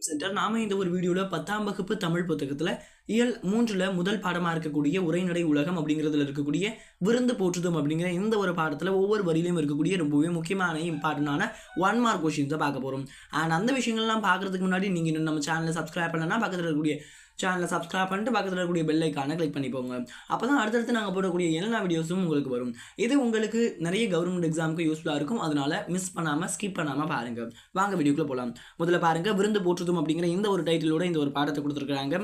Centre நாம இந்த ஒரு வீடியோவில் பத்தாம் வகுப்பு தமிழ் புத்தகத்தில் இயல் மூன்றில் முதல் பாடமாக இருக்கக்கூடிய உரைநடை உலகம் அப்படிங்கிறதுல இருக்கக்கூடிய விருந்து போற்றுதும் அப்படிங்கிற இந்த ஒரு பாடத்தில் ஒவ்வொரு வரியிலையும் இருக்கக்கூடிய ரொம்பவே முக்கியமான இம்பார்ட்டண்டான ஒன் மார்க் கொஷின்ஸை பார்க்க போகிறோம் அண்ட் அந்த விஷயங்கள்லாம் பார்க்குறதுக்கு முன்னாடி நீங்கள் இன்னும் நம்ம சேனலை சப்ஸ்கிரைப் பண்ணலன்னா பக்கத்தில் இருக்கக்கூடிய சேனலை சப்ஸ்கிரைப் பண்ணிட்டு பக்கத்தில் இருக்கக்கூடிய பெல் ஐக்கானை கிளிக் பண்ணிப்போங்க அப்போ தான் அடுத்தடுத்து நாங்கள் போடக்கூடிய எல்லா வீடியோஸும் உங்களுக்கு வரும். இது உங்களுக்கு நிறைய கவர்மெண்ட் எக்ஸாமுக்கு யூஸ்ஃபுல்லாக இருக்கும். அதனால மிஸ் பண்ணாமல் ஸ்கிப் பண்ணாமல் பாருங்கள் வாங்க வீடியோக்குள்ளே போகலாம் முதல்ல பாருங்கள் விருந்து போற்றுதும் அப்படிங்கிற இந்த ஒரு டைட்டிலோட இந்த ஒரு பாடத்தை கொடுத்துருக்குறாங்க.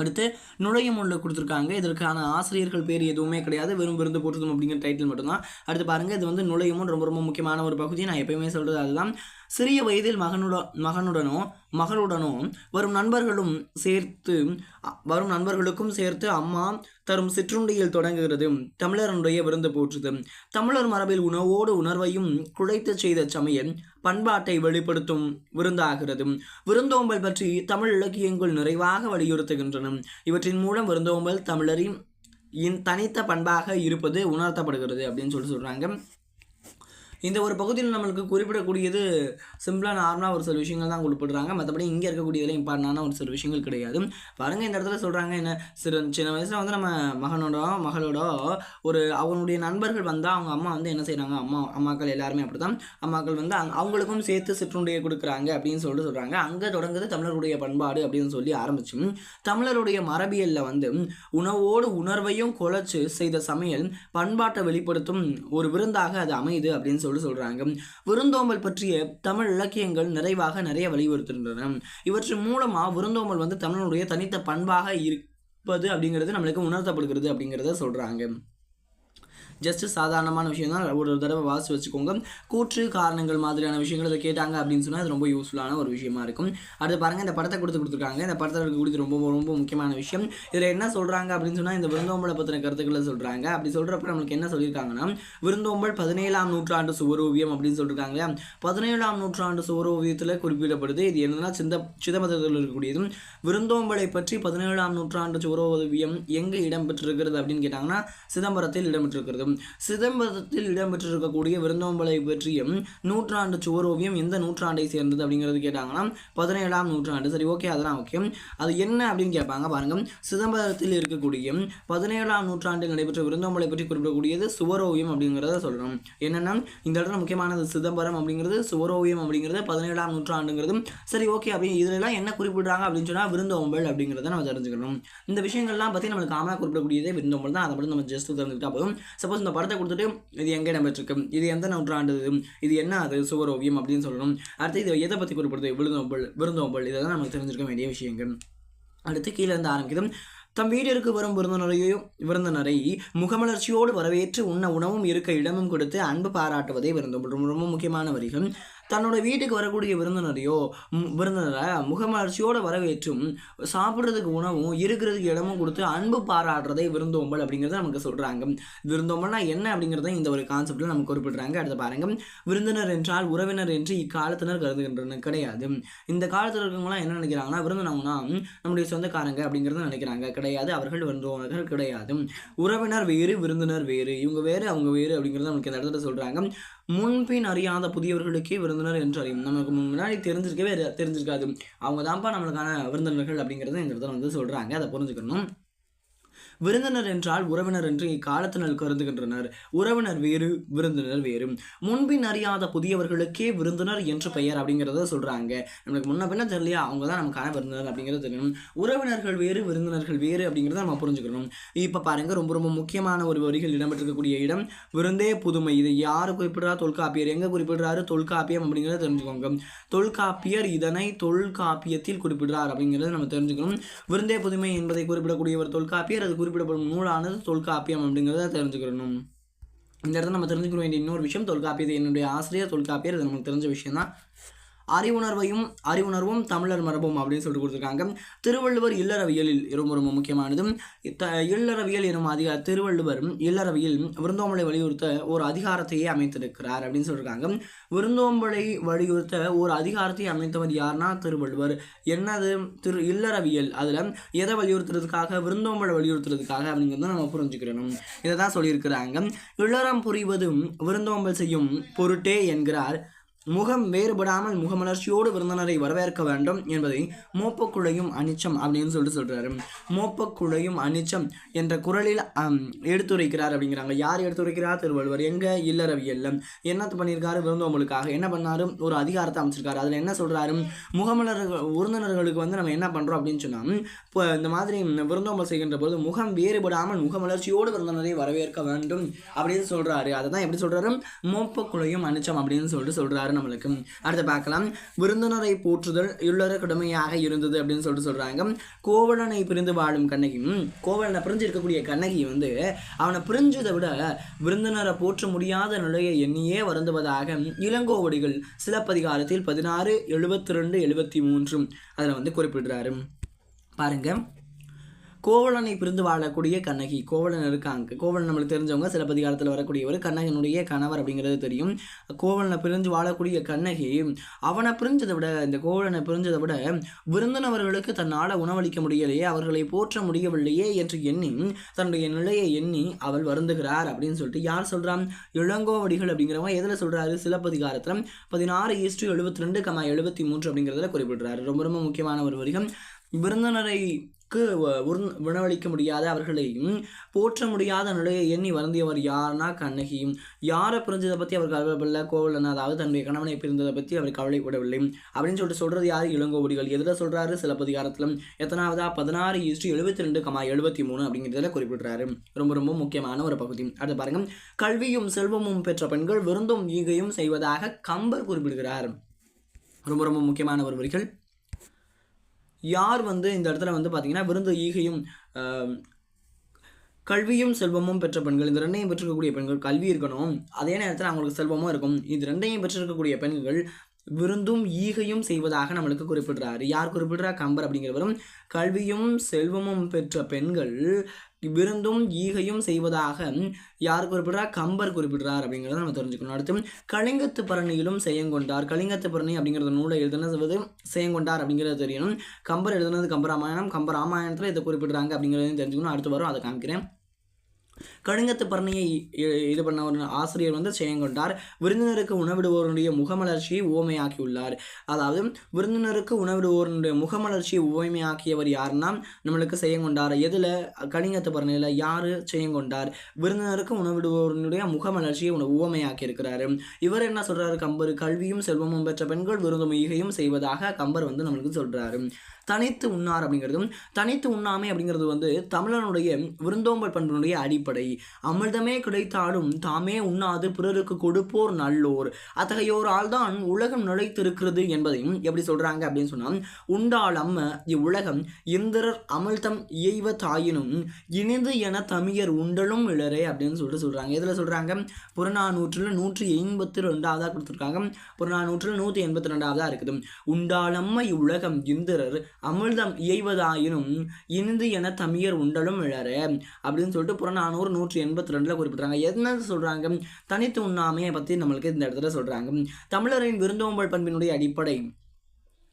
அடுத்து நுழையும் உள்ள கொடுத்துருக்காங்க. இதற்கான ஆசிரியர்கள் பேர் எதுவுமே கிடையாது. வெறும் விருந்து போட்டுதும் அப்படிங்கிற டைட்டில் மட்டும்தான். அடுத்து பாருங்கள் இது வந்து நுழையமும் ரொம்ப ரொம்ப முக்கியமான ஒரு பகுதி. நான் எப்பயுமே சொல்கிறது அதுதான். சிறிய வயதில் மகனுட மகனுடனோ மகளுடனோ வரும் நண்பர்களும் சேர்த்து அ- வரும் நண்பர்களுக்கும் சேர்த்து அம்மா தரும் சிற்றுண்டியில் தொடங்குகிறது. தமிழருடைய விருந்து போற்றுது. தமிழர் மரபில் உணவோடு உணர்வையும் குழைத்துச் செய்த சமையல் பண்பாட்டை வெளிப்படுத்தும் விருந்தாகிறது. விருந்தோம்பல் பற்றி தமிழ் இலக்கியங்கள் நிறைவாக வலியுறுத்துகின்றன. இவற்றின் மூலம் விருந்தோம்பல் தமிழரின் இன் தனித்த பண்பாக இருப்பது உணர்த்தப்படுகிறது அப்படின்னு சொல்லி சொல்கிறாங்க இந்த ஒரு பகுதியில் நம்மளுக்கு குறிப்பிடக்கூடியது சிம்பிளாக நார்மலாக ஒரு சில விஷயங்கள் தான் குறிப்பிடுறாங்க. மற்றபடி இங்கே இருக்கக்கூடியதில் இம்பார்ட்டண்டான ஒரு சில விஷயங்கள் கிடையாது. பாருங்கள் இந்த இடத்துல சொல்கிறாங்க என்ன? சிறு சின்ன வயசில் வந்து நம்ம மகனோட மகளோட ஒரு அவனுடைய நண்பர்கள் வந்தால் அவங்க அம்மா வந்து என்ன செய்கிறாங்க அம்மா அம்மாக்கள் எல்லாருமே அப்படி தான் அம்மாக்கள் வந்து அவங்களுக்கும் சேர்த்து சிற்றுண்டியை கொடுக்குறாங்க அப்படின்னு சொல்லிட்டு சொல்கிறாங்க அங்கே தொடங்குது தமிழருடைய பண்பாடு அப்படின்னு சொல்லி ஆரம்பிச்சு தமிழருடைய மரபியலில் வந்து உணவோடு உணர்வையும் குலைச்சு செய்த சமையல் பண்பாட்டை வெளிப்படுத்தும் ஒரு விருந்தாக அது அமையுது அப்படின்னு சொல்லி சொல்கிறாங்க விருந்தோம்பல் பற்றிய தமிழ் இலக்கியங்கள் நிறைவாக நிறைய வலியுறுத்துகின்றன. இவற்றின் மூலமாக விருந்தோம்பல் வந்து தமிழனுடைய தனித்த பண்பாக இருப்பது அப்படிங்கிறது நம்மளுக்கு உணர்த்தப்படுகிறது அப்படிங்கிறத சொல்கிறாங்க ஜஸ்ட் சாதாரணமான விஷயம் தான் ஒரு தடவை வாசி வச்சுக்கோங்க. கூற்று காரணங்கள் மாதிரியான விஷயங்கள் இதை கேட்டாங்க அப்படின்னு சொன்னால் அது ரொம்ப யூஸ்ஃபுல்லான ஒரு விஷயமா இருக்கும். அடுத்து பாருங்கள் இந்த படத்தை கொடுத்து கொடுத்துருக்காங்க. இந்த படத்தில் கொடுத்து ரொம்ப ரொம்ப முக்கியமான விஷயம். இதில் என்ன சொல்கிறாங்க அப்படின்னு சொன்னால் இந்த விருந்தோம்பலை பற்றின கருத்துக்களை சொல்கிறாங்க அப்படி சொல்கிறப்ப நம்மளுக்கு என்ன சொல்லியிருக்காங்கன்னா விருந்தோம்பல் பதினேழாம் நூற்றாண்டு சுவரோவியம் அப்படின்னு சொல்லியிருக்காங்க பதினேழாம் நூற்றாண்டு சுவரோவியத்தில் குறிப்பிடப்படுது. இது என்னன்னா சிந்த சிதம்பரத்தில் இருக்கக்கூடியது. விருந்தோம்பலை பற்றி பதினேழாம் நூற்றாண்டு சுவரோவியம் எங்கே இடம்பெற்றிருக்கிறது அப்படின்னு கேட்டாங்கன்னா சிதம்பரத்தில் இடம்பெற்றிருக்கிறது. சிதம்பரத்தில் இடம்பெற்றிருக்கக்கூடிய விருந்தோம்பலை பற்றிய நூற்றாண்டு சுவரோவியம் எந்த நூற்றாண்டை சேர்ந்தது அப்படிங்கிறது கேட்டாங்கன்னா பதினேழாம் நூற்றாண்டு. சரி ஓகே அதெல்லாம் ஓகே. அது என்ன அப்படின்னு கேட்பாங்க பாருங்க. சிதம்பரத்தில் இருக்கக்கூடிய பதினேழாம் நூற்றாண்டில் நடைபெற்ற விருந்தோம்பலை பற்றி குறிப்பிடக்கூடியது சுவரோவியம் அப்படிங்கிறத சொல்கிறோம் என்னன்னா இந்த இடத்துல முக்கியமானது சிதம்பரம் அப்படிங்கிறது சுவரோவியம் அப்படிங்கிறது பதினேழாம் நூற்றாண்டுங்கிறது சரி ஓகே அப்படி இதுலலாம் என்ன குறிப்பிடுறாங்க அப்படின்னு சொன்னால் விருந்தோம்பல் அப்படிங்கிறத நம்ம தெரிஞ்சுக்கணும். இந்த விஷயங்கள்லாம் பற்றி நம்மளுக்கு காமனாக குறிப்பிடக்கூடியதே விருந்தோம்பல் தான். அதை மட்டும் நம்ம ஜஸ்ட் தெரிஞ்சுக்கிட்டா போதும். சப்போஸ் இந்த படத்தை கொடுத்துட்டு இது எங்கே இடம்பெற்றிருக்கு? இது எந்த நூற்றாண்டு இது? என்ன அது? சுவரோவியம் அப்படின்னு சொல்லணும். அடுத்து இது எதை பற்றி குறிப்பிடுது? விருந்தோம்பல். விருந்தோம்பல் இதெல்லாம் நமக்கு தெரிஞ்சிருக்க வேண்டிய விஷயங்கள் அடுத்து கீழே இருந்து ஆரம்பிக்குது. தம் வீட்டிற்கு வரும் விருந்தினரையோ விருந்தினரை முகமலர்ச்சியோடு வரவேற்று உண்ண உணவும் இருக்க இடமும் கொடுத்து அன்பு பாராட்டுவதே விருந்தோம்பல். ரொம்ப ரொம்ப முக்கியமான வரிகள். தன்னோட வீட்டுக்கு வரக்கூடிய விருந்தினரையோ விருந்தினரை முகமலர்ச்சியோடு வரவேற்றும் சாப்பிட்றதுக்கு உணவும் இருக்கிறதுக்கு இடமும் கொடுத்து அன்பு பாராட்டுறதே விருந்தோம்பல் அப்படிங்கிறத நமக்கு சொல்கிறாங்க விருந்தோம்பல்னா என்ன அப்படிங்கிறத இந்த ஒரு கான்செப்டில் நமக்கு குறிப்பிடுறாங்க. அடுத்து பாருங்க. விருந்தினர் என்றால் உறவினர் என்று இக்காலத்தினர் கருதுகின்றனர் கிடையாது. இந்த காலத்தில் இருக்கவங்களாம் என்ன நினைக்கிறாங்கன்னா விருந்தினவங்கன்னா நம்முடைய சொந்தக்காரங்க அப்படிங்கிறத நினைக்கிறாங்க. கிடையாது. அவர்கள் விருந்தோனர்கள் கிடையாது. உறவினர் வேறு விருந்தினர் வேறு இவங்க வேறு அவங்க வேறு அப்படிங்கிறத நமக்கு இந்த இடத்துல சொல்கிறாங்க முன்பின் அறியாத புதியவர்களுக்கே விருந்தினர் என்று அறியும் நமக்கு முன்னாடி தெரிஞ்சிருக்கவே தெரிஞ்சிருக்காது. அவங்க தான்ப்பா நம்மளுக்கான விருந்தினர்கள் அப்படிங்கிறத இந்த இடத்துல வந்து சொல்கிறாங்க அதை புரிஞ்சுக்கணும். விருந்தினர் என்றால் உறவினர் என்று இக்காலத்தினர் கருதுகின்றனர். உறவினர் வேறு விருந்தினர் வேறு. முன்பின் அறியாத புதியவர்களுக்கே விருந்தினர் என்று பெயர் அப்படிங்கிறத சொல்றாங்க. நம்மளுக்கு முன்ன பின்ன தெரியலையா? அவங்க தான் நமக்கான விருந்தினர் அப்படிங்கிறது தெரியணும். உறவினர்கள் வேறு விருந்தினர்கள் வேறு அப்படிங்கிறத நம்ம புரிஞ்சுக்கணும். இப்போ பாருங்க ரொம்ப ரொம்ப முக்கியமான ஒரு வரிகள் இடம்பெற்றிருக்கக்கூடிய இடம். விருந்தே புதுமை. இது யார் குறிப்பிடுறா? தொல்காப்பியர். எங்க குறிப்பிடுறாரு? தொல்காப்பியம் அப்படிங்கிறத தெரிஞ்சுக்கோங்க. தொல்காப்பியர் இதனை தொல்காப்பியத்தில் குறிப்பிடுறார் அப்படிங்கிறத நம்ம தெரிஞ்சுக்கணும். விருந்தே புதுமை என்பதை குறிப்பிடக்கூடிய ஒரு தொல்காப்பியர். அது குறிப்பிடப்படும் நூலானது தொல்காப்பியம் அப்படிங்கிறத தெரிஞ்சுக்கணும் இந்த இடத்துல நம்ம தெரிஞ்சுக்க வேண்டிய இன்னொரு விஷயம் தொல்காப்பியது என்னுடைய ஆசிரியர் தொல்காப்பியர் இது நமக்கு தெரிஞ்ச விஷயம் தான் அறிவுணர்வையும் அறிவுணர்வும் தமிழர் மரபும் அப்படின்னு சொல்லிட்டு கொடுத்துருக்காங்க. திருவள்ளுவர் இல்லறவியலில் ரொம்ப ரொம்ப முக்கியமானதும் த இல்லறவியல் எனும் அதிகார திருவள்ளுவர் இல்லறவியல் விருந்தோம்பலை வலியுறுத்த ஒரு அதிகாரத்தையே அமைத்திருக்கிறார் அப்படின்னு சொல்லியிருக்காங்க விருந்தோம்பலை வலியுறுத்த ஒரு அதிகாரத்தை அமைத்தவர் யாருன்னா திருவள்ளுவர். என்னது? திரு இல்லறவியல். அதில் எதை வலியுறுத்துறதுக்காக? விருந்தோம்பலை வலியுறுத்துறதுக்காக அப்படிங்கிறத நம்ம புரிஞ்சுக்கிறணும். இதை தான் சொல்லியிருக்கிறாங்க. இல்லறம் புரிவதும் விருந்தோம்பல் செய்யும் பொருட்டே என்கிறார். முகம் வேறுபடாமல் முகமலர்ச்சியோடு விருந்தினரை வரவேற்க வேண்டும் என்பதை மோப்பக்குழையும் அனிச்சம் அப்படின்னு சொல்லிட்டு சொல்கிறாரு மோப்பக்குழையும் அனிச்சம் என்ற குரலில் எடுத்துரைக்கிறார் அப்படிங்கிறாங்க. யார் எடுத்துரைக்கிறார்? திருவள்ளுவர். எங்க? இல்லறவியல்ல என்னத்து பண்ணியிருக்காரு? விருந்தோம்பலுக்காக. என்ன பண்ணாரு? ஒரு அதிகாரத்தை அமைச்சிருக்காரு. அதில் என்ன சொல்கிறாரு முகமலர்கள் விருந்தினர்களுக்கு வந்து நம்ம என்ன பண்ணுறோம் அப்படின்னு சொன்னால் இப்போ இந்த மாதிரி விருந்தோம்பல் செய்கின்ற போது முகம் வேறுபடாமல் முகமலர்ச்சியோடு விருந்தினரை வரவேற்க வேண்டும் அப்படின்னு சொல்கிறாரு அதை தான் எப்படி சொல்கிறாரு மோப்பக்குழையும் அனிச்சம் அப்படின்னு சொல்லிட்டு சொல்கிறாரு சொல்றாரு நம்மளுக்கு. அடுத்து பார்க்கலாம். விருந்தினரை போற்றுதல் இல்லற கடுமையாக இருந்தது அப்படின்னு சொல்லிட்டு சொல்றாங்க. கோவலனை பிரிந்து வாழும் கண்ணகியும் கோவலனை பிரிஞ்சு இருக்கக்கூடிய கண்ணகி வந்து அவனை பிரிஞ்சதை விட விருந்தினரை போற்ற முடியாத நிலையை எண்ணியே வருந்துவதாக இளங்கோவடிகள் சிலப்பதிகாரத்தில் பதினாறு எழுபத்தி ரெண்டு எழுபத்தி மூன்று அதில் வந்து குறிப்பிடுறாரு. பாருங்கள் கோவலனை பிரிந்து வாழக்கூடிய கண்ணகி. கோவலன் இருக்காங்க. கோவலன் நம்மளுக்கு தெரிஞ்சவங்க சிலப்பதிகாரத்தில் வரக்கூடியவர். கண்ணகனுடைய கணவர் அப்படிங்கிறது தெரியும். கோவலனை பிரிஞ்சு வாழக்கூடிய கண்ணகி அவனை பிரிஞ்சதை விட இந்த கோவலனை பிரிஞ்சதை விட விருந்தினவர்களுக்கு தன்னால் உணவளிக்க முடியலையே அவர்களை போற்ற முடியவில்லையே என்று எண்ணி தன்னுடைய நிலையை எண்ணி அவள் வருந்துகிறார் அப்படின்னு சொல்லிட்டு யார் சொல்கிறான் இளங்கோவடிகள் அப்படிங்கிறவங்க எதில் சொல்கிறாரு சிலப்பதிகாரத்தில் பதினாறு ஈஸ்டு எழுபத்தி ரெண்டு கமா எழுபத்தி மூன்று அப்படிங்கிறதுல குறிப்பிடுறாரு. ரொம்ப ரொம்ப முக்கியமான ஒரு வரிகம். விருந்தினரை அவர்களுக்கு உருண்- உணவளிக்க முடியாத அவர்களையும் போற்ற முடியாத நிலையை எண்ணி வருந்தியவர் யார்னா கண்ணகி. யாரை பிரிஞ்சதை பற்றி அவர் கவலைப்படல கோவலன் அதாவது தன்னுடைய கணவனை பிரிந்ததை பற்றி அவர் கவலைப்படவில்லை. அப்படின்னு சொல்லிட்டு சொல்றது யார்? இளங்கோவடிகள். எதில் சொல்றாரு? சிலப்பதிகாரத்தில் எத்தனாவதா? பதினாறு ஈஸ்டு எழுபத்தி ரெண்டு கமா எழுபத்தி மூணு அப்படிங்கிறதுல குறிப்பிடுறாரு. ரொம்ப ரொம்ப முக்கியமான ஒரு பகுதி. அடுத்து பாருங்க. கல்வியும் செல்வமும் பெற்ற பெண்கள் விருந்தும் ஈகையும் செய்வதாக கம்பர் குறிப்பிடுகிறார். ரொம்ப ரொம்ப முக்கியமான ஒரு வரிகள். யார் வந்து இந்த இடத்துல வந்து பார்த்தீங்கன்னா விருந்து ஈகையும் கல்வியும் செல்வமும் பெற்ற பெண்கள் இந்த ரெண்டையும் பெற்றிருக்கக்கூடிய பெண்கள் கல்வி இருக்கணும். அதே நேரத்தில் அவங்களுக்கு செல்வமும் இருக்கும். இது ரெண்டையும் பெற்றிருக்கக்கூடிய பெண்கள் விருந்தும் ஈகையும் செய்வதாக நம்மளுக்கு குறிப்பிடுறாரு. யார் குறிப்பிடுறா? கம்பர் அப்படிங்கிறவரும் கல்வியும் செல்வமும் பெற்ற பெண்கள் விருந்தும் ஈகையும் செய்வதாக யார் குறிப்பிடுறா? கம்பர் குறிப்பிடுறார் அப்படிங்கிறத நம்ம தெரிஞ்சுக்கணும். அடுத்து கலிங்கத்து பரணியிலும் செய்யங்கொண்டார் கலிங்கத்து பரணி அப்படிங்கிறத நூலை எழுதுனது செய்யங்கொண்டார் அப்படிங்கிறது தெரியணும். கம்பர் எழுதுனது கம்பராமாயணம். கம்பராமாயணத்தில் இதை குறிப்பிடுறாங்க அப்படிங்கிறதையும் தெரிஞ்சுக்கணும். அடுத்து வரும் அதை காமிக்கிறேன். கடுங்கத்து பரணியை இது பண்ண ஒரு ஆசிரியர் வந்து செய்யங்கொண்டார் விருந்தினருக்கு உணவிடுவோருடைய முகமலர்ச்சியை உவமையாக்கியுள்ளார் அதாவது விருந்தினருக்கு உணவிடுவோருடைய முகமலர்ச்சியை உவமையாக்கியவர் யாருன்னா நம்மளுக்கு செய்யங்கொண்டார் எதில்? கலிங்கத்து பரணியில் யார் செய்யங்கொண்டார் விருந்தினருக்கு உணவிடுவோருடைய முகமலர்ச்சியை உண உவமையாக்கி இருக்கிறாரு இவர் என்ன சொல்கிறாரு கம்பர் கல்வியும் செல்வமும் பெற்ற பெண்கள் விருந்தும் ஈகையும் செய்வதாக கம்பர் வந்து நம்மளுக்கு சொல்கிறாரு தனித்து உண்ணார் அப்படிங்கிறதும் தனித்து உண்ணாமை அப்படிங்கிறது வந்து தமிழனுடைய விருந்தோம்பல் பண்பினுடைய அடிப்படை. அமிர்தமே கிடைத்தாலும் தாமே உண்ணாது பிறருக்கு கொடுப்போர் நல்லோர். அத்தகையோரால் தான் உலகம் நுழைத்திருக்கிறது என்பதையும் எப்படி சொல்றாங்க அப்படின்னு சொன்னால் உண்டால் அம்ம இவ்வுலகம் இந்திரர் அமிழ்தம் இயைவ தாயினும் இனிது என தமியர் உண்டலும் இளரே அப்படின்னு சொல்லிட்டு சொல்றாங்க. இதில் சொல்றாங்க? புறநானூற்றில் நூற்றி எண்பத்தி ரெண்டாவதாக கொடுத்துருக்காங்க. புறநானூற்றில் நூற்றி எண்பத்தி ரெண்டாவதாக இருக்குது உண்டாலம்ம இவ்வுலகம் இந்திரர் அமிழ்தம் இயைவதாயினும் இனிது என தமியர் உண்டலும் இழறு அப்படின்னு சொல்லிட்டு புறநானூறு நூற்றி எண்பத்தி ரெண்டில் குறிப்பிட்றாங்க. என்ன சொல்கிறாங்க தனித்து உண்ணாமையை பற்றி நம்மளுக்கு இந்த இடத்துல சொல்கிறாங்க தமிழரின் விருந்தோம்பல் பண்பினுடைய அடிப்படை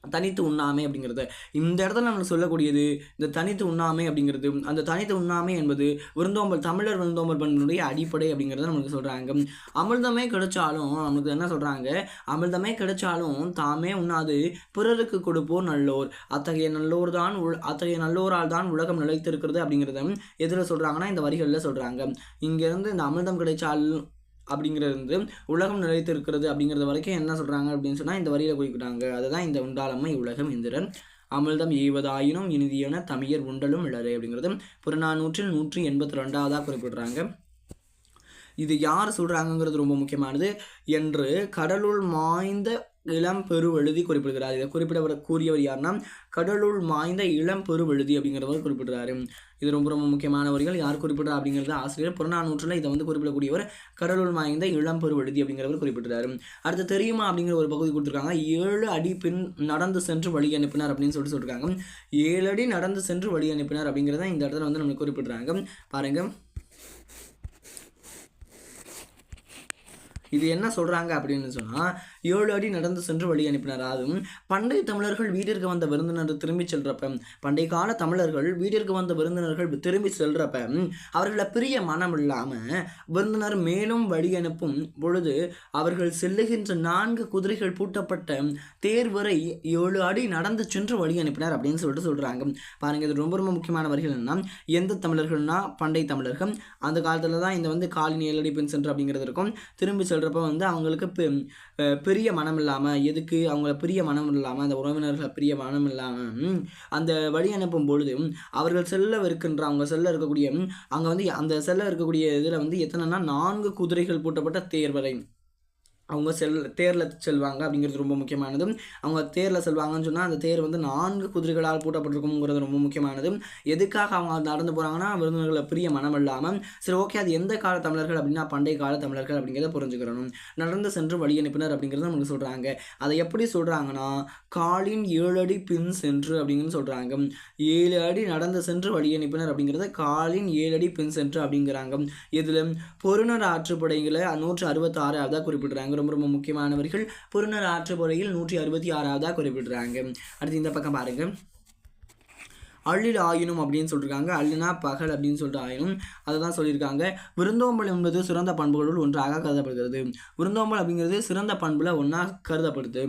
தனித்து உண்ணாமை அப்படிங்கிறது. இந்த இடத்துல நம்ம சொல்லக்கூடியது இந்த தனித்து உண்ணாமை அப்படிங்கிறது அந்த தனித்து உண்ணாமை என்பது விருந்தோம்பல் தமிழர் விருந்தோம்பல் பண்பினுடைய அடிப்படை அப்படிங்கிறத நமக்கு சொல்கிறாங்க அமிர்தமே கிடைச்சாலும் நமக்கு என்ன சொல்கிறாங்க அமிர்தமே கிடைச்சாலும் தாமே உண்ணாது பிறருக்கு கொடுப்போர் நல்லோர். அத்தகைய நல்லோர் தான் உள் அத்தகைய நல்லோரால் தான் உலகம் நிலைத்திருக்கிறது அப்படிங்கிறத எதில் சொல்கிறாங்கன்னா இந்த வரிகளில் சொல்கிறாங்க இங்கேருந்து இந்த அமிர்தம் கிடைச்சால் அப்படிங்கிறது வந்து உலகம் நிலைத்திருக்கிறது அப்படிங்கிறது வரைக்கும் என்ன சொல்கிறாங்க அப்படின்னு சொன்னால் இந்த வரியில் குறிக்கிறாங்க அதுதான் இந்த உண்டாளம்மை உலகம் இந்திரன் அமிர்தம் எய்வதாயினும் இனிதியன தமிழர் உண்டலும் இளரே அப்படிங்கிறது புறநானூற்றில் நூற்றி எண்பத்தி ரெண்டாவதாக குறிப்பிடுறாங்க. இது யார் சொல்கிறாங்கங்கிறது ரொம்ப முக்கியமானது என்று கடலுள் மாய்ந்த இளம் பெருவெழுதி குறிப்பிடுகிறார். இதை குறிப்பிடவர் கூறியவர் யாருன்னா கடலுள் மாய்ந்த இளம் பெருவெழுதி அப்படிங்கிறவர் குறிப்பிடுறாரு. இது ரொம்ப ரொம்ப முக்கியமானவர்கள். யார் குறிப்பிட்றா அப்படிங்கிறது ஆசிரியர் புறநானூற்றில் இதை வந்து குறிப்பிடக்கூடியவர் கடலூர் மாய்ந்த இளம் பெருவெழுதி அப்படிங்கிறவர் குறிப்பிட்டுறாரு அடுத்து தெரியுமா அப்படிங்கிற ஒரு பகுதி கொடுத்துருக்காங்க. ஏழு அடி பின் நடந்து சென்று வழி அனுப்பினார் அப்படின்னு சொல்லிட்டு சொல்லியிருக்காங்க ஏழு அடி நடந்து சென்று வழி அனுப்பினார் அப்படிங்கிறத இந்த இடத்துல வந்து நம்மளுக்கு குறிப்பிட்றாங்க. பாருங்க. இது என்ன சொல்கிறாங்க அப்படின்னு சொன்னால் ஏழு அடி நடந்து சென்று வழி அனுப்பினார் அதுவும் பண்டைய தமிழர்கள் வீட்டிற்கு வந்த விருந்தினர் திரும்பி செல்றப்ப பண்டைய கால தமிழர்கள் வீட்டிற்கு வந்த விருந்தினர்கள் திரும்பி செல்றப்ப அவர்களை பிரிய மனம் இல்லாமல் விருந்தினர் மேலும் வழி அனுப்பும் பொழுது அவர்கள் செல்லுகின்ற நான்கு குதிரைகள் பூட்டப்பட்ட தேர் வரை ஏழு அடி நடந்து சென்று வழி அனுப்பினார் அப்படின்னு சொல்லிட்டு சொல்கிறாங்க பாருங்க இது ரொம்ப ரொம்ப முக்கியமான வரிகள் என்ன? எந்த தமிழர்கள்னா பண்டை தமிழர்கள். அந்த காலத்தில் தான் இந்த வந்து காலின் ஏழடி பெண் சென்று அப்படிங்கிறது இருக்கும். திரும்பி செல்றப்ப வந்து அவங்களுக்கு பெ- பெரிய மனம் இல்லாமல் எதுக்கு அவங்கள பிரிய மனம் இல்லாமல் அந்த உறவினர்களை பிரிய மனம் இல்லாமல் அந்த வழி அனுப்பும் பொழுது அவர்கள் செல்லவிருக்கின்ற அவங்க செல்ல இருக்கக்கூடிய அங்கே வந்து அந்த செல்ல இருக்கக்கூடிய இதில் வந்து எத்தனைன்னா நான்கு குதிரைகள் பூட்டப்பட்ட தேர்வரை அவங்க செல் தேரில் செல்வாங்க அப்படிங்கிறது ரொம்ப முக்கியமானது. அவங்க தேரில் செல்வாங்கன்னு சொன்னால் அந்த தேர் வந்து நான்கு குதிரைகளால் பூட்டப்பட்டிருக்குங்கிறது ரொம்ப முக்கியமானது. எதுக்காக அவங்க நடந்து போகிறாங்கன்னா விருந்தினர்களை பிரிய மனம் இல்லாமல் சரி ஓகே அது எந்த கால தமிழர்கள் அப்படின்னா பண்டைய கால தமிழர்கள் அப்படிங்கிறத புரிஞ்சுக்கிறணும் நடந்து சென்று வழி அனுப்பினர் அப்படிங்கிறத நமக்கு சொல்கிறாங்க அதை எப்படி சொல்கிறாங்கன்னா காலின் ஏழு அடி பின் சென்று அப்படின்னு சொல்கிறாங்க ஏழு அடி நடந்து சென்று வழி அனுப்பினர் அப்படிங்கிறத காலின் ஏழு அடி பின் சென்று அப்படிங்கிறாங்க. இதில் பொருணர் ஆற்றுப்படைகளை நூற்று அறுபத்தாறு அதான் குறிப்பிடுறாங்க. ரொம்ப ரொம்ப முக்கியமானவர்கள். புரனர் ஆற்று முறையில் நூற்றி அறுபத்தி ஆறாவதாக குறிப்பிடுறாங்க. அடுத்து இந்த பக்கம் பாருங்கள் அள்ளில் ஆயினும் அப்படின்னு சொல்லியிருக்காங்க அள்ளினா பகல் அப்படின்னு சொல்லிட்டு ஆயினும். அதை தான் சொல்லியிருக்காங்க. விருந்தோம்பல் என்பது சிறந்த பண்புகளுள் ஒன்றாக கருதப்படுகிறது. விருந்தோம்பல் அப்படிங்கிறது சிறந்த பண்புல ஒன்றா கருதப்படுது.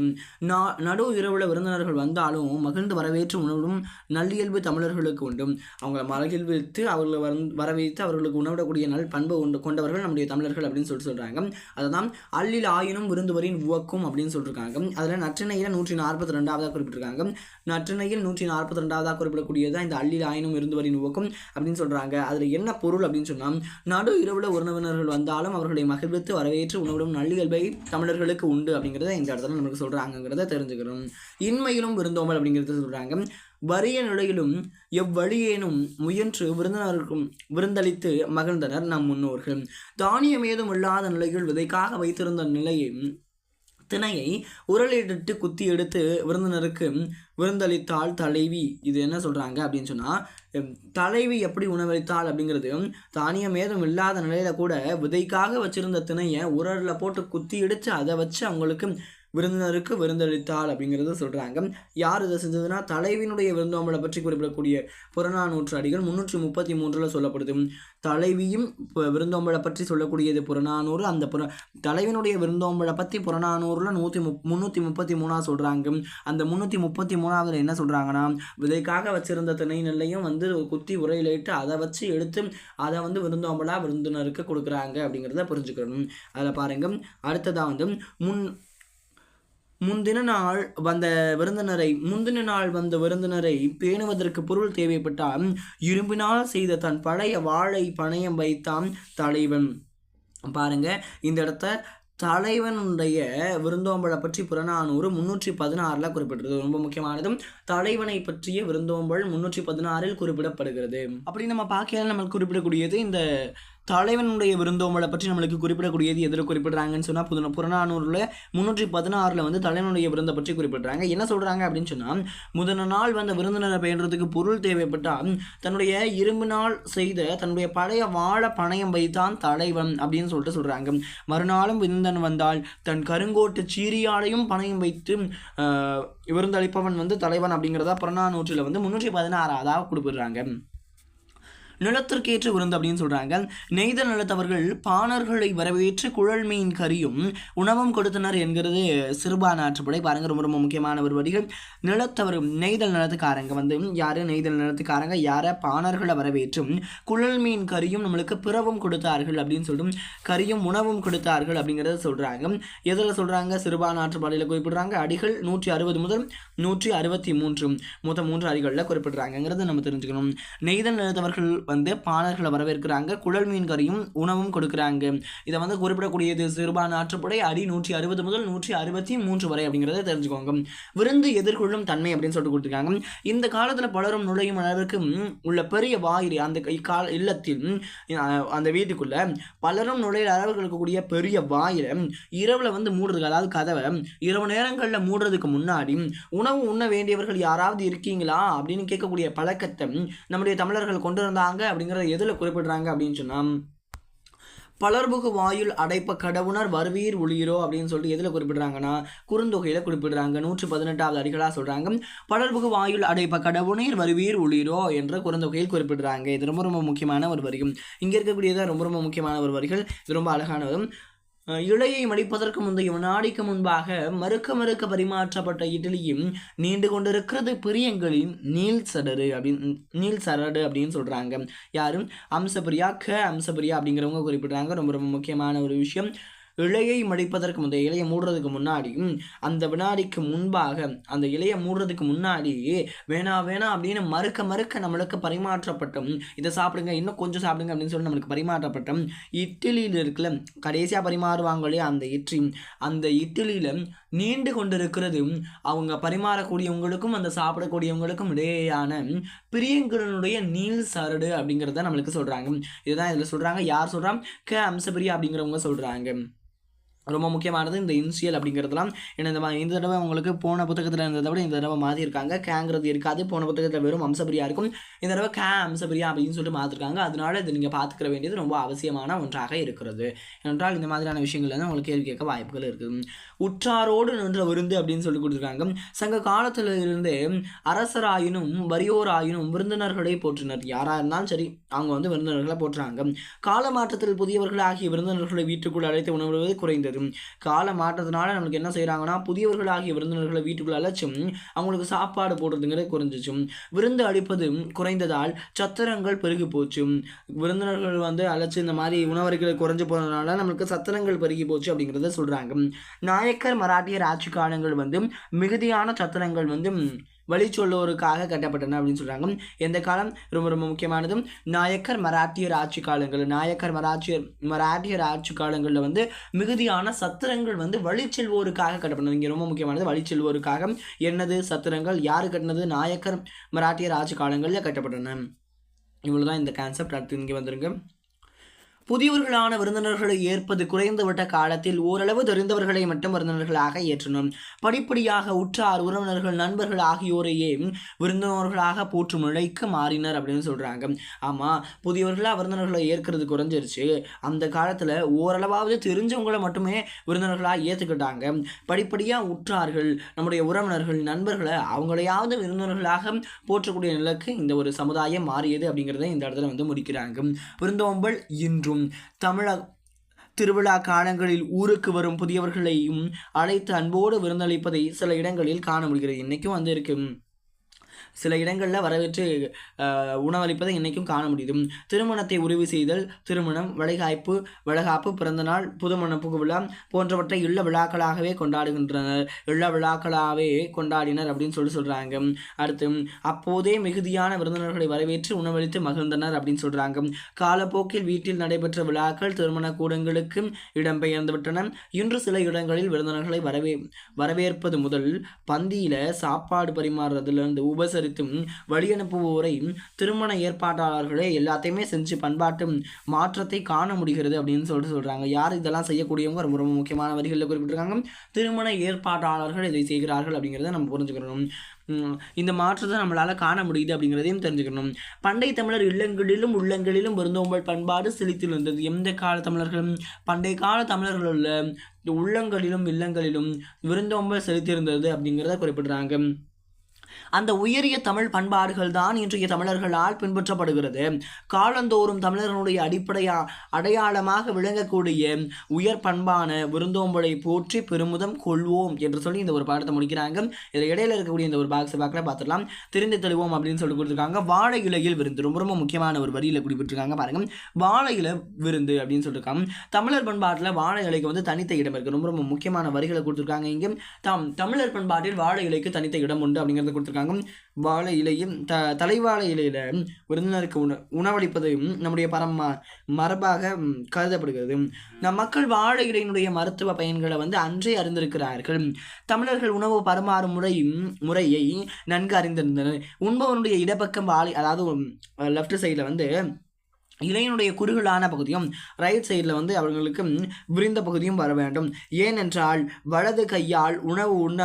நா நடு இரவுல விருந்தினர்கள் வந்தாலும் மகிழ்ந்து வரவேற்று உணவும் நல்லியல்பு தமிழர்களுக்கு உண்டு. அவங்கள மகிழ்வித்து அவர்களை வந் வரவேற்று அவர்களுக்கு உணவிடக்கூடிய நல் பண்பு உண்டு கொண்டவர்கள் நம்முடைய தமிழர்கள் அப்படின்னு சொல்லிட்டு சொல்கிறாங்க அதை தான் அள்ளில் ஆயினும் விருந்துவரின் உவக்கும் அப்படின்னு சொல்லியிருக்காங்க அதில் நற்றிணையில் நூற்றி நாற்பத்தி ரெண்டாவதாக குறிப்பிட்டிருக்காங்க. நற்றிணையில் நூற்றி நாற்பத்தி ரெண்டாவதாக குறிப்பிடக்கூடிய தான் இந்த அள்ளில் ஆயினும் விருந்துவரின் உவக்கும் அப்படின்னு சொல்கிறாங்க அதில் என்ன பொருள் அப்படின்னு சொன்னால் நடு இரவுல உறவினர்கள் வந்தாலும் அவர்களை மகிழ்வித்து வரவேற்று உணவிடும் நள்ளிகள்பை தமிழர்களுக்கு உண்டு அப்படிங்கிறத இந்த இடத்துல நமக்கு சொல்கிறாங்கிறத தெரிஞ்சுக்கிறோம். இன்மையிலும் விருந்தோம்பல் அப்படிங்கிறத சொல்கிறாங்க வறிய நிலையிலும் எவ்வழியேனும் முயன்று விருந்தினருக்கும் விருந்தளித்து மகிழ்ந்தனர் நம் முன்னோர்கள். தானியம் ஏதும் இல்லாத நிலையில் விதைக்காக வைத்திருந்த நிலையை திணையை உரலிட்டு குத்தி எடுத்து விருந்தினருக்கு விருந்தளித்தாள் தலைவி. இது என்ன சொல்கிறாங்க அப்படின்னு சொன்னால் தலைவி எப்படி உணவளித்தாள் அப்படிங்கிறது தானியம் ஏதும் இல்லாத நிலையில் கூட விதைக்காக வச்சுருந்த திணையை உரலில் போட்டு குத்தி எடுத்து அதை வச்சு அவங்களுக்கு விருந்தினருக்கு விருந்தளித்தாள் அப்படிங்கிறத சொல்கிறாங்க யார் இதை செஞ்சதுன்னா தலைவியினுடைய விருந்தோம்பலை பற்றி குறிப்பிடக்கூடிய புறநானூற்று அடிகள் முந்நூற்றி முப்பத்தி மூன்றில் சொல்லப்படுது. தலைவியும் இப்போ விருந்தோம்பலை பற்றி சொல்லக்கூடியது புறநானூறு. அந்த புற தலைவினுடைய விருந்தோம்பலை பற்றி புறநானூறில் நூற்றி முப் முந்நூற்றி முப்பத்தி மூணாக சொல்கிறாங்க அந்த முந்நூற்றி முப்பத்தி மூணாவதில் என்ன சொல்கிறாங்கன்னா விதைக்காக வச்சிருந்த திணை நெல்லையும் வந்து குத்தி உரையிலிட்டு அதை வச்சு எடுத்து அதை வந்து விருந்தோம்பலாக விருந்தினருக்கு கொடுக்குறாங்க அப்படிங்கிறத புரிஞ்சுக்கணும். அதில் பாருங்க. அடுத்ததாக வந்து முன் முந்தின நாள் வந்த விருந்தினரை முந்தின நாள் வந்த விருந்தினரை பேணுவதற்கு பொருள் தேவைப்பட்டால் இரும்பினால் செய்த தன் பழைய வாழை பணயம் வைத்தான் தலைவன். பாருங்க இந்த இடத்த தலைவனுடைய விருந்தோம்பலை பற்றி புறநானூறு முன்னூற்றி பதினாறில் குறிப்பிட்டிருக்கு ரொம்ப முக்கியமானதும் தலைவனை பற்றிய விருந்தோம்பல் முன்னூற்றி பதினாறில் குறிப்பிடப்படுகிறது. அப்படி நம்ம பார்க்கையால் நம்ம குறிப்பிடக்கூடியது இந்த தலைவனுடைய விருந்தோம்பலை பற்றி நம்மளுக்கு குறிப்பிடக்கூடியது எதில் குறிப்பிடுறாங்கன்னு சொன்னால் புது புறநானூரில் முன்னூற்றி பதினாறில் வந்து தலைவனுடைய விருந்தை பற்றி குறிப்பிடுறாங்க. என்ன சொல்கிறாங்க அப்படின்னு சொன்னால் முதன நாள் வந்த விருந்தினரை பெயர்றதுக்கு பொருள் தேவைப்பட்டால் தன்னுடைய இரும்பினால் செய்த தன்னுடைய பழைய வாழ பணயம் வைத்தான் தலைவன் அப்படின்னு சொல்லிட்டு சொல்கிறாங்க மறுநாளும் விருந்தன் வந்தால் தன் கருங்கோட்டு சீரியாலையும் பணயம் வைத்து விருந்தளிப்பவன் வந்து தலைவன் அப்படிங்கிறதா புறநானூற்றில் வந்து முன்னூற்றி பதினாறாவதாக குறிப்பிடுறாங்க. நிலத்திற்கேற்ற விருந்து அப்படின்னு சொல்கிறாங்க நெய்தல் நிலத்தவர்கள் பாணர்களை வரவேற்று குழல் மீன் கறியும் உணவும் கொடுத்தனர் என்கிறது சிறுபான் ஆற்றுப்படை. பாருங்க ரொம்ப ரொம்ப முக்கியமான ஒரு வரிகள். நிலத்தவர் நெய்தல் நிலத்துக்காரங்க வந்து யார்? நெய்தல் நிலத்துக்காரங்க யாரை? பாணர்களை வரவேற்றும் குழல் மீன் கறியும் நம்மளுக்கு பிறவும் கொடுத்தார்கள் அப்படின்னு சொல்லிட்டு கறியும் உணவும் கொடுத்தார்கள் அப்படிங்கிறத சொல்கிறாங்க எதில் சொல்கிறாங்க சிறுபான் ஆற்றுப்பாடையில் குறிப்பிடுறாங்க. அடிகள் நூற்றி அறுபது முதல் நூற்றி அறுபத்தி மூன்று மொத்தம் மூன்று அடிகளில் குறிப்பிடுறாங்கிறத நம்ம தெரிஞ்சுக்கணும். நெய்தல் நிலத்தவர்கள் வந்து பாணர்களை வரவேற்கிறாங்க குழல் மீன் கறியும் உணவும் கொடுக்குறாங்க. இதை வந்து குறிப்பிடக்கூடியது சிறுபான் ஆற்றுப்படை அடி நூற்றி அறுபது முதல் நூற்றி அறுபத்தி மூன்று வரை அப்படிங்கிறத தெரிஞ்சுக்கோங்க. விருந்து எதிர்கொள்ளும் தன்மை அப்படின்னு சொல்லிட்டு கொடுத்துருக்காங்க. இந்த காலத்தில் பலரும் நுழையும் அளவுக்கு உள்ள பெரிய வாயிறு அந்த கை- கால இல்லத்தில் அந்த வீட்டுக்குள்ள பலரும் நுழையிற அளவுக்கு இருக்கக்கூடிய பெரிய வாயில இரவில் வந்து மூடுறதுக்கு அதாவது கதவை இரவு நேரங்களில் மூடுறதுக்கு முன்னாடி உணவு உண்ண வேண்டியவர்கள் யாராவது இருக்கீங்களா அப்படின்னு கேட்கக்கூடிய பழக்கத்தை நம்முடைய தமிழர்கள் கொண்டு வந்தாங்க அப்படிங்கிறத எதில் குறிப்பிடுறாங்க அப்படின்னு சொன்னால் பலர்புகு வாயுல் அடைப்ப கடவுணர் வருவீர் ஒளியிரோ அப்படின்னு சொல்லிட்டு எதில் குறிப்பிடுறாங்கன்னா குறுந்தொகையில் குறிப்பிடுறாங்க. நூற்று பதினெட்டாவது அடிகளாக சொல்கிறாங்க பலர்புகு வாயுல் அடைப்ப கடவுணீர் வருவீர் ஒளியிரோ என்ற குறுந்தொகையில் குறிப்பிடுறாங்க. இது ரொம்ப ரொம்ப முக்கியமான ஒரு வரிகள் இங்கே இருக்கக்கூடியதான் ரொம்ப ரொம்ப முக்கியமான ஒரு வரிகள். இது ரொம்ப அழகானதும். இலையை மடிப்பதற்கு முந்தைய வினாடிக்கு முன்பாக மறுக்க மறுக்க பரிமாற்றப்பட்ட இட்லியும் நீண்டு கொண்டிருக்கிறது பிரியங்களின் நீல் சடரு அப்படின்னு நீல் சரடு அப்படின்னு சொல்கிறாங்க யாரும்? அம்சபிரியா க அம்சபிரியா அப்படிங்கிறவங்க குறிப்பிடுறாங்க. ரொம்ப ரொம்ப முக்கியமான ஒரு விஷயம். இலையை மடிப்பதற்கு முந்தைய இலையை மூடுறதுக்கு முன்னாடியும் அந்த வினாடிக்கு முன்பாக அந்த இலையை மூடுறதுக்கு முன்னாடி வேணா வேணா அப்படின்னு மறுக்க மறுக்க நம்மளுக்கு பரிமாற்றப்பட்டும். இதை சாப்பிடுங்க இன்னும் கொஞ்சம் சாப்பிடுங்க அப்படின்னு சொல்லி நம்மளுக்கு பரிமாற்றப்பட்டும். இட்லியில் இருக்குல்ல கடைசியாக பரிமாறுவாங்க இல்லையா அந்த இட்லி. அந்த இட்லியில் நீண்டு கொண்டிருக்கிறது அவங்க பரிமாறக்கூடியவங்களுக்கும் அந்த சாப்பிடக்கூடியவங்களுக்கும் இடையேயான ம், பிரியங்கரனுடைய நீல் சரடு அப்படிங்கிறத நம்மளுக்கு சொல்கிறாங்க இதுதான் இதில் சொல்கிறாங்க யார் சொல்கிறாங்க க. அம்சபிரியா அப்படிங்கிறவங்க சொல்கிறாங்க ரொம்ப முக்கியமானது இந்த இன்சியல் அப்படிங்கிறதுலாம் ஏன்னா இந்த மாதிரி இந்த தடவை உங்களுக்கு போன புத்தகத்தில் இருந்ததை விட இந்த தடவை மாற்றிருக்காங்க கேங்கிறது இருக்காது. போன புத்தகத்தில் வெறும் அம்சபிரியா இருக்கும். இந்த தடவை கே அம்சபிரியா அப்படின்னு சொல்லிட்டு மாற்றிருக்காங்க அதனால இது நீங்கள் பார்த்துக்கிற வேண்டியது ரொம்ப அவசியமான ஒன்றாக இருக்கிறது. ஏனென்றால் இந்த மாதிரியான விஷயங்கள் வந்து உங்களுக்கு கேள்வி கேட்க வாய்ப்புகள் இருக்குது உற்றாரோடு நின்ற விருந்து அப்படின்னு சொல்லி கொடுத்துருக்காங்க. சங்க காலத்தில் இருந்தே அரசராயினும் வறியோராயினும் விருந்தினர்களை போற்றினர். யாராக இருந்தாலும் சரி அவங்க வந்து விருந்தினர்களை போற்றுறாங்க கால மாற்றத்தில் புதியவர்கள் ஆகிய விருந்தினர்களை வீட்டுக்குள் அழைத்து உணவுவது குறைந்தது. கால மாற்றத்தினால நம்மளுக்கு என்ன செய்கிறாங்கன்னா புதியவர்கள் ஆகிய விருந்தினர்களை வீட்டுக்குள்ள அழைச்சும் அவங்களுக்கு சாப்பாடு போடுறதுங்கிறது குறைஞ்சிச்சும். விருந்து அளிப்பது குறைந்ததால் சத்திரங்கள் பெருகி போச்சு விருந்தினர்கள் வந்து அழைச்சி இந்த மாதிரி உணவறைகள் குறைஞ்சு போனதுனால நம்மளுக்கு சத்திரங்கள் பெருகி போச்சு அப்படிங்கிறத சொல்கிறாங்க நாயக்கர் மராட்டியர் ஆட்சி காலங்கள் வந்து மிகுதியான சத்திரங்கள் வந்து வழி சொல்லுவோருக்காக கட்டப்பட்டன அப்படின்னு சொல்கிறாங்க எந்த காலம்? ரொம்ப ரொம்ப முக்கியமானதும் நாயக்கர் மராட்டியர் ஆட்சி காலங்கள் நாயக்கர் மராட்டியர் மராட்டியர் ஆட்சி காலங்களில் வந்து மிகுதியான சத்திரங்கள் வந்து வழி செல்வோருக்காக கட்டப்பட்டது இங்கே ரொம்ப முக்கியமானது வழி செல்வோருக்காக என்னது? சத்திரங்கள் யார் கட்டினது? நாயக்கர் மராட்டியர் ஆட்சி காலங்களில் கட்டப்பட்டன. இவ்வளோ தான் இந்த கான்செப்ட் அடுத்து இங்கே வந்துருங்க. புதியவர்களான விருந்தினர்களை ஏற்பது குறைந்துவிட்ட காலத்தில் ஓரளவு தெரிந்தவர்களை மட்டும் விருந்தினர்களாக ஏற்றணும். படிப்படியாக உற்றார் உறவினர்கள் நண்பர்கள் ஆகியோரையே விருந்தினர்களாக போற்றும் நிலைக்கு மாறினர் அப்படின்னு சொல்கிறாங்க ஆமாம் புதியவர்களாக விருந்தினர்களை ஏற்கிறது குறைஞ்சிருச்சு. அந்த காலத்தில் ஓரளவாவது தெரிஞ்சவங்களை மட்டுமே விருந்தினர்களாக ஏற்றுக்கிட்டாங்க படிப்படியாக உற்றார்கள் நம்முடைய உறவினர்கள் நண்பர்களை அவங்களையாவது விருந்தினர்களாக போற்றக்கூடிய நிலைக்கு இந்த ஒரு சமுதாயம் மாறியது அப்படிங்கிறத இந்த இடத்துல வந்து முடிக்கிறாங்க. விருந்தோம்பல் என்றும் தமிழக திருவிழா காலங்களில் ஊருக்கு வரும் புதியவர்களையும் அழைத்து அன்போடு விருந்தளிப்பதை சில இடங்களில் காண முடிகிறது. இன்றைக்கும் வந்து இருக்கு சில இடங்களில் வரவேற்று உணவளிப்பதை இன்றைக்கும் காண முடியும் திருமணத்தை உறுதி செய்தல் திருமணம் வளைகாய்ப்பு வளகாப்பு பிறந்தநாள் புதுமண புகுவிழா போன்றவற்றை இல்ல விழாக்களாகவே கொண்டாடுகின்றனர். இல்ல விழாக்களாகவே கொண்டாடினர் அப்படின்னு சொல்லி சொல்கிறாங்க அடுத்து அப்போதே மிகுதியான விருந்தினர்களை வரவேற்று உணவளித்து மகிழ்ந்தனர் அப்படின்னு சொல்கிறாங்க காலப்போக்கில் வீட்டில் நடைபெற்ற விழாக்கள் திருமண கூடங்களுக்கு இடம்பெயர்ந்து விட்டன இன்று சில இடங்களில் விருந்தினர்களை வரவே வரவேற்பது முதல் பந்தியில் சாப்பாடு பரிமாறுறதுலேருந்து உபசரி வழி அனுப்புவோரை திருமண ஏற்பாட்டாளர்களே எல்லாத்தையுமே செஞ்சு பண்பாட்டு மாற்றத்தை காண முடிகிறது அப்படின்னு சொல்லிட்டு சொல்கிறாங்க யார் இதெல்லாம் செய்யக்கூடியவங்க? ரொம்ப ரொம்ப முக்கியமான வரிகளில் குறிப்பிட்டிருக்காங்க. திருமண ஏற்பாட்டாளர்கள் இதை செய்கிறார்கள் அப்படிங்கிறத நம்ம புரிஞ்சுக்கணும். இந்த மாற்றத்தை நம்மளால் காண முடியுது அப்படிங்கிறதையும் தெரிஞ்சுக்கணும். பண்டை தமிழர் இல்லங்களிலும் உள்ளங்களிலும் விருந்தோம்பல் பண்பாடு செழித்து வந்தது எந்த கால தமிழர்களும் பண்டைய கால தமிழர்களுள்ள உள்ளங்களிலும் இல்லங்களிலும் விருந்தோம்பல் செலுத்தியிருந்தது அப்படிங்கிறத குறிப்பிடுறாங்க. அந்த உயரிய தமிழ் பண்பாடுகள் தான் இன்றைய தமிழர்களால் பின்பற்றப்படுகிறது. காலந்தோறும் தமிழர்களுடைய அடிப்படையா அடையாளமாக விளங்கக்கூடிய உயர் பண்பான விருந்தோம்பலை போற்றி பெருமுதம் கொள்வோம் என்று சொல்லி இந்த ஒரு பாடத்தை முடிக்கிறாங்க. இதில் இடையில இருக்கக்கூடிய இந்த ஒரு பாக்ஸை பார்க்கல பார்த்துடலாம். தெரிந்து தெளிவோம் அப்படின்னு சொல்லி கொடுத்துருக்காங்க. வாழை இலையில் விருந்து ரொம்ப ரொம்ப முக்கியமான ஒரு வரியில் குறிப்பிட்டிருக்காங்க பாருங்க. வாழை இலை விருந்து அப்படின்னு சொல்லியிருக்காங்க தமிழர் பண்பாட்டில் வாழை இலைக்கு வந்து தனித்த இடம் இருக்குது ரொம்ப ரொம்ப முக்கியமான வரிகளை கொடுத்துருக்காங்க இங்கே. தாம் தமிழர் பண்பாட்டில் வாழை இலைக்கு தனித்த இடம் உண்டு அப்படிங்கிறத கொடுத்துருக்காங்க. வாழை இலையும் த தலைவாழை இலையில் விருந்தினருக்கு உண உணவளிப்பது நம்முடைய பரம மரபாக கருதப்படுகிறது. நம் மக்கள் வாழை இலையினுடைய மருத்துவ பயன்களை வந்து அன்றே அறிந்திருக்கிறார்கள். தமிழர்கள் உணவு பரிமாறும் முறை முறையை நன்கு அறிந்திருந்தனர். உண்பவனுடைய இடப்பக்கம் வாழை அதாவது லெஃப்ட் சைடில் வந்து இலையினுடைய குறுகலான பகுதியும் ரைட் சைடில் வந்து அவர்களுக்கு விரிந்த பகுதியும் வர வேண்டும். ஏனென்றால் வலது கையால் உணவு உண்ண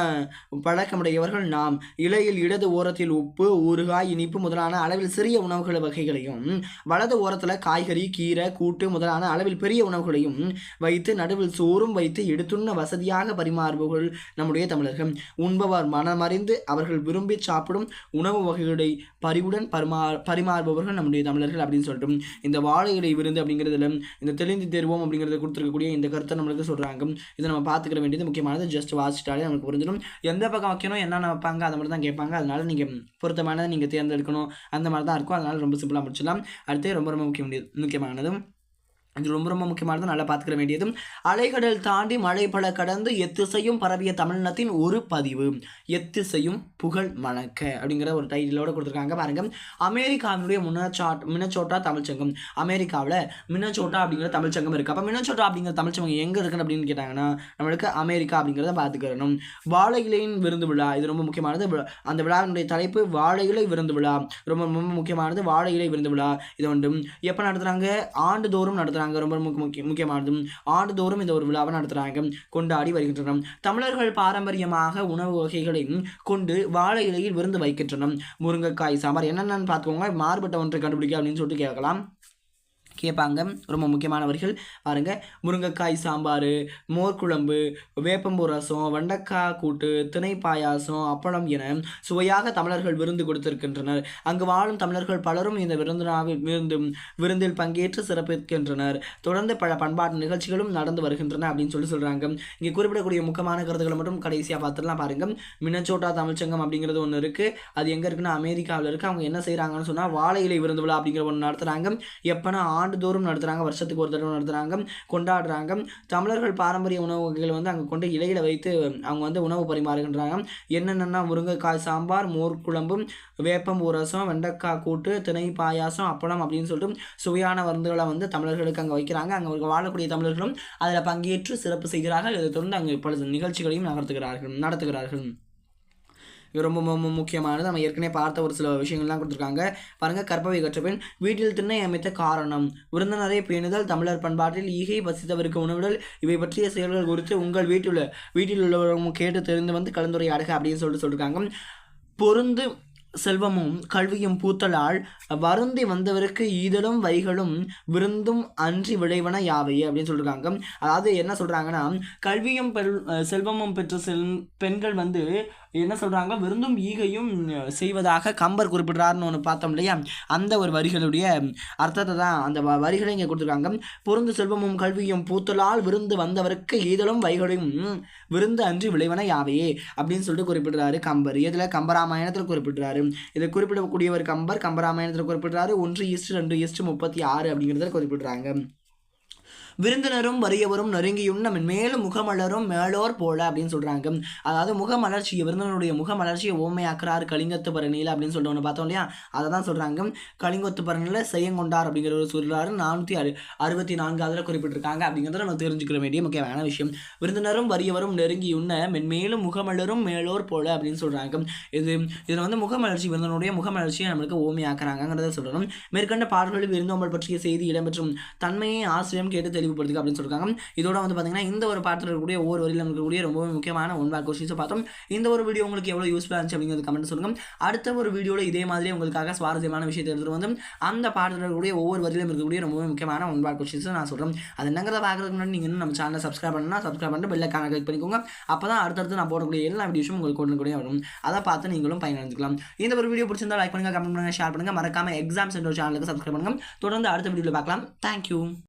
பழக்கமுடையவர்கள் நாம் இலையில் இடது ஓரத்தில் உப்பு ஊறுகாய் இனிப்பு முதலான அளவில் சிறிய உணவுகள் வகைகளையும் வலது ஓரத்தில் காய்கறி கீரை கூட்டு முதலான அளவில் பெரிய உணவுகளையும் வைத்து நடுவில் சோறும் வைத்து எடுத்துண்ண வசதியாக பரிமாறுபவர்கள் நம்முடைய தமிழர்கள் உண்பவர் மனமறிந்து அவர்கள் விரும்பி சாப்பிடும் உணவு வகைகளை பரிவுடன் பரிமா பரிமாறுபவர்கள் நம்முடைய தமிழர்கள் அப்படின்னு சொல்லிட்டு இந்த வாழை விருந்து அப்படிங்கிறதுல இந்த தெளிந்து தேர்வோம் அப்படிங்கிறத கொடுத்துருக்கக்கூடிய இந்த கருத்தை நம்மளுக்கு சொல்கிறாங்க இதை நம்ம பார்த்துக்கிற வேண்டியது முக்கியமானது ஜஸ்ட் வாசிட்டாலே நமக்கு புரிஞ்சிடும். எந்த பக்கம் வைக்கணும் என்னென்ன வைப்பாங்க அதை மட்டும் தான் கேட்பாங்க. அதனால நீங்கள் பொருத்தமானதை நீங்கள் தேர்ந்தெடுக்கணும். அந்த மாதிரி தான் இருக்கும். அதனால் ரொம்ப சிம்பிளாக முடிச்சிடலாம். அடுத்து ரொம்ப ரொம்ப முக்கிய முக்கியமானதும் இது ரொம்ப ரொம்ப முக்கியமானது நல்லா பார்த்துக்கிற வேண்டியதும் அலைகடல் தாண்டி மழை பல கடந்து எத்திசையும் பரவிய தமிழினத்தின் ஒரு பதிவு எத்திசையும் புகழ் மணக்க அப்படிங்கிற ஒரு டைட்டிலோட கொடுத்துருக்காங்க. பாருங்க. அமெரிக்காவினுடைய முன்னச்சாட் மினச்சோட்டா தமிழ்ச்சங்கம். அமெரிக்காவில் மினச்சோட்டா அப்படிங்கிற தமிழ்ச்சங்கம் இருக்குது அப்போ மினச்சோட்டா அப்படிங்கிற தமிழ்ச்சங்கம் எங்கே இருக்குது அப்படின்னு கேட்டாங்கன்னா நம்மளுக்கு அமெரிக்கா அப்படிங்கிறத பார்த்துக்கிறணும். வாழை இலையின் விருந்து விழா இது ரொம்ப முக்கியமானது. அந்த விழாவினுடைய தலைப்பு வாழை இலை விருந்து விழா. ரொம்ப ரொம்ப முக்கியமானது வாழை இலை விருந்து விழா. இது ஒன்றும் எப்போ நடத்துகிறாங்க ஆண்டுதோறும் நடத்துகிறாங்க ரொம்ப முக்கிய முக்கிய முக்கியமானது ஆண்டுதோறும் இந்த ஒரு விழாவை நடத்துகிறாங்க கொண்டாடி வருகின்றனர். தமிழர்கள் பாரம்பரியமாக உணவு வகைகளை கொண்டு வாழை இலையில் விருந்து வைக்கின்றனர். முருங்கைக்காய் சாம்பார் என்னென்னு பார்த்துக்கோங்க. மாறுபட்ட ஒன்றை கண்டுபிடிக்க அப்படின்னு சொல்லிட்டு கேட்கலாம். கேட்பாங்க. ரொம்ப முக்கியமானவர்கள் பாருங்கள் முருங்கைக்காய் சாம்பார் மோர்குழம்பு வேப்பம்பூர் வேப்பம்பூ ரசம் வெண்டைக்காய் கூட்டு திணை பாயாசம் அப்பளம் என சுவையாக தமிழர்கள் விருந்து கொடுத்திருக்கின்றனர். அங்கு வாழும் தமிழர்கள் பலரும் இந்த விருந்தினாவில் விருந்து விருந்தில் பங்கேற்று சிறப்பிக்கின்றனர். தொடர்ந்து பல பண்பாட்டு நிகழ்ச்சிகளும் நடந்து வருகின்றன அப்படின்னு சொல்லி சொல்கிறாங்க இங்கே குறிப்பிடக்கூடிய முக்கியமான கருத்துக்களை மட்டும் கடைசியாக பார்த்துலாம் பாருங்கள் மினச்சோட்டா தமிழ்ச்சங்கம் அப்படிங்கிறது ஒன்று இருக்குது அது எங்கே இருக்குன்னா அமெரிக்காவில் இருக்குது அவங்க என்ன செய்கிறாங்கன்னு சொன்னால் வாழை இலை விருந்து விழா அப்படிங்கிற ஒன்று நடத்துகிறாங்க எப்போனா ஆண்டுதோறும் நடத்துகிறாங்க வருஷத்துக்கு ஒரு தடவை நடத்துகிறாங்க கொண்டாடுறாங்க. தமிழர்கள் பாரம்பரிய உணவு வகைகள் வந்து அங்கே கொண்டு இலையில வைத்து அவங்க வந்து உணவு பரிமாறுகின்றாங்க. என்னென்னா முருங்கைக்காய் சாம்பார் மோர் குழம்பு வேப்பம் ரசம் வெண்டைக்காய் கூட்டு திணை பாயாசம் அப்பளம் அப்படின்னு சொல்லிட்டு சுவையான மருந்துகளை வந்து தமிழர்களுக்கு அங்கே வைக்கிறாங்க. அங்கே வாழக்கூடிய தமிழர்களும் அதில் பங்கேற்று சிறப்பு செய்கிறார்கள். இதை தொடர்ந்து அங்கே பல நிகழ்ச்சிகளையும் நகர்த்துகிறார்கள் நடத்துகிறார்கள். இது ரொம்ப ரொம்ப முக்கியமானது. நம்ம ஏற்கனவே பார்த்த ஒரு சில விஷயங்கள்லாம் கொடுத்துருக்காங்க. பாருங்க கற்பவை கற்ற பெண் வீட்டில் திண்ணை அமைத்த காரணம். விருந்தினரை பேணுதல் தமிழர் பண்பாட்டில் ஈகை பசித்தவருக்கு உணவிடல். இவை பற்றிய செயல்கள் குறித்து உங்கள் வீட்டில் வீட்டில் உள்ளவரும் கேட்டு தெரிந்து வந்து கலந்துரையாடுக அப்படின்னு சொல்லிட்டு சொல்லியிருக்காங்க பொருந்து செல்வமும் கல்வியும் பூத்தலால் வருந்தி வந்தவருக்கு ஈதலும் வைகளும் விருந்தும் அன்றி விளைவன யாவை அப்படின்னு சொல்லியிருக்காங்க அதாவது என்ன சொல்கிறாங்கன்னா கல்வியும் பெல் செல்வமும் பெற்ற செல் பெண்கள் வந்து என்ன சொல்கிறாங்க விருந்தும் ஈகையும் செய்வதாக கம்பர் குறிப்பிடுறாருன்னு ஒன்று பார்த்தோம் இல்லையா? அந்த ஒரு வரிகளுடைய அர்த்தத்தை தான் அந்த வ- வரிகளை இங்கே கொடுத்துருக்காங்க. பொருந்து செல்வமும் கல்வியும் பூத்தலால் விருந்து வந்தவருக்கு ஈதலும் வைகளையும் விருந்து அன்றி விளைவன யாவையே அப்படின்னு சொல்லிட்டு குறிப்பிடுறாரு கம்பர். இதில் கம்பராமாயணத்தில் குறிப்பிடுறாரு. இதை குறிப்பிடக்கூடியவர் கம்பர். கம்பராமாயணத்தில் குறிப்பிடுறாரு. ஒன்று ஈஸ்ட் ரெண்டு ஈஸ்ட் முப்பத்தி ஆறு அப்படிங்கிறத குறிப்பிடுறாங்க. விருந்தினரும் வறியவரும் நெருங்கியுண்ண மேலும் முகமலரும் மேலோர் போல அப்படின்னு சொல்றாங்க. அதாவது முகமலர்ச்சி விருந்தினருடைய முகமலர்ச்சியை ஓமையாக்குறார் கலிங்கத்து பரணியில் அப்படின்னு சொல்லிட்டு ஒன்று பார்த்தோம் இல்லையா? அதை தான் சொல்றாங்க. கலிங்கத்து பரணியில் செய்யங்கொண்டார் அப்படிங்கிற ஒரு சொல்றாரு. நானூற்றி அறு அறுபத்தி நான்காவதுல குறிப்பிட்டிருக்காங்க அப்படிங்கிறத நம்ம தெரிஞ்சுக்கிற வேண்டிய முக்கியமான விஷயம். விருந்தினரும் வறியவரும் நெருங்கி உண்ண மென்மேலும் முகமலரும் மேலோர் போல அப்படின்னு சொல்றாங்க. இது இதில் வந்து முகமலர்ச்சி விருந்தனுடைய முகமலர்ச்சியை நம்மளுக்கு ஓமையாக்குறாங்கிறத சொல்லணும். மேற்கண்ட பாடல்களில் விருந்தோம்பல் பற்றிய செய்தி இடம்பெற்றும் தன்மையை ஆசிரியம் கேட்டு தெளிவுபடுத்துக அப்படின்னு சொல்லியிருக்காங்க இதோட வந்து பார்த்தீங்கன்னா இந்த ஒரு பாடத்தில் இருக்கக்கூடிய ஒவ்வொரு வரியில் இருக்கக்கூடிய ரொம்பவே முக்கியமான ஒன் பேக் கொஸ்டின்ஸை பார்த்தோம். இந்த ஒரு வீடியோ உங்களுக்கு எவ்வளோ யூஸ்ஃபுல்லாக இருந்துச்சு அப்படிங்கிறது கமெண்ட் சொல்லுங்கள் அடுத்த ஒரு வீடியோவில் இதே மாதிரி உங்களுக்காக சுவாரஸ்யமான விஷயத்தை எடுத்துகிட்டு வந்து அந்த பாடத்தில் இருக்கக்கூடிய ஒவ்வொரு வரியிலும் இருக்கக்கூடிய ரொம்பவே முக்கியமான ஒன் பேக் கொஸ்டின்ஸை நான் சொல்கிறேன் அது என்னங்கிறத பார்க்குறதுக்கு முன்னாடி நீங்கள் இன்னும் நம்ம சேனலை சப்ஸ்கிரைப் பண்ணா சப்ஸ்கிரைப் பண்ணிட்டு பெல்லைக்கான கிளிக் பண்ணிக்கோங்க. அப்போ தான் அடுத்தடுத்து நான் போடக்கூடிய எல்லா வீடியோஸும் உங்களுக்கு கொண்டு கூட வரும். அதை பார்த்து நீங்களும் பயனடைஞ்சிக்கலாம். இந்த ஒரு வீடியோ பிடிச்சிருந்தா லைக் பண்ணுங்கள் கமெண்ட் பண்ணுங்கள் ஷேர் பண்ணுங்கள் மறக்காமல் எக்ஸாம் சென்டர் சேனலுக்கு சப்ஸ்கிரைப் பண்ணுங்கள் தொடர்ந்து அடுத்த வீடியோவில் பார்க்கலாம். தேங்க்யூ